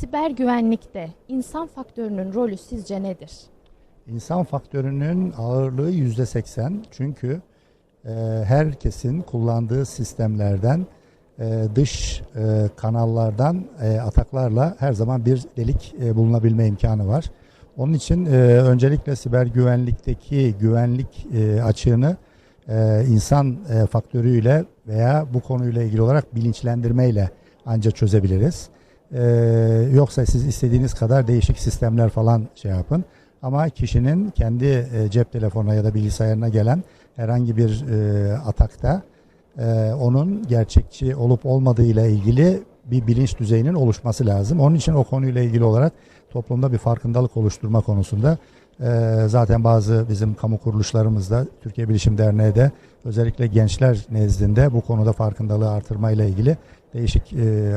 Siber güvenlikte insan faktörünün rolü sizce nedir? İnsan faktörünün ağırlığı yüzde seksen. Çünkü e, herkesin kullandığı sistemlerden e, dış e, kanallardan e, ataklarla her zaman bir delik e, bulunabilme imkanı var. Onun için e, öncelikle siber güvenlikteki güvenlik e, açığını e, insan e, faktörüyle veya bu konuyla ilgili olarak bilinçlendirmeyle ancak çözebiliriz. E, yoksa siz istediğiniz kadar değişik sistemler falan şey yapın. Ama kişinin kendi e, cep telefonuna ya da bilgisayarına gelen herhangi bir e, atakta e, onun gerçekçi olup olmadığı ile ilgili bir bilinç düzeyinin oluşması lazım. Onun için o konuyla ilgili olarak toplumda bir farkındalık oluşturma konusunda e, zaten bazı bizim kamu kuruluşlarımızda Türkiye Bilişim Derneği de özellikle gençler nezdinde bu konuda farkındalığı artırma ile ilgili değişik e,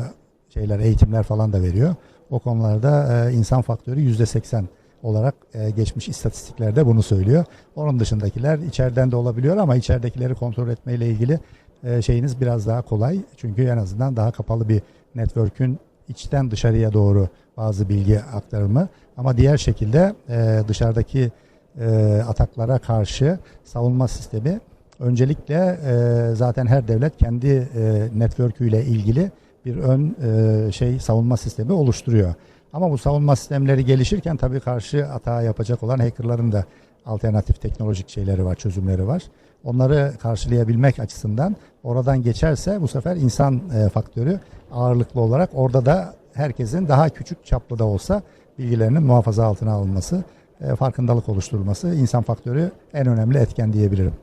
şeyler eğitimler falan da veriyor. O konularda e, insan faktörü yüzde seksen olarak e, geçmiş istatistiklerde bunu söylüyor. Onun dışındakiler içeriden de olabiliyor ama içeridekileri kontrol etmeyle ilgili e, şeyiniz biraz daha kolay. Çünkü en azından daha kapalı bir network'ün içten dışarıya doğru bazı bilgi aktarımı ama diğer şekilde e, dışarıdaki e, ataklara karşı savunma sistemi öncelikle e, zaten her devlet kendi e, network'üyle ilgili bir ön e, şey savunma sistemi oluşturuyor. Ama bu savunma sistemleri gelişirken tabii karşı hata yapacak olan hackerların da alternatif teknolojik şeyleri var, çözümleri var. Onları karşılayabilmek açısından oradan geçerse bu sefer insan e, faktörü ağırlıklı olarak orada da herkesin daha küçük çaplı da olsa bilgilerinin muhafaza altına alınması, e, farkındalık oluşturulması insan faktörü en önemli etken diyebilirim.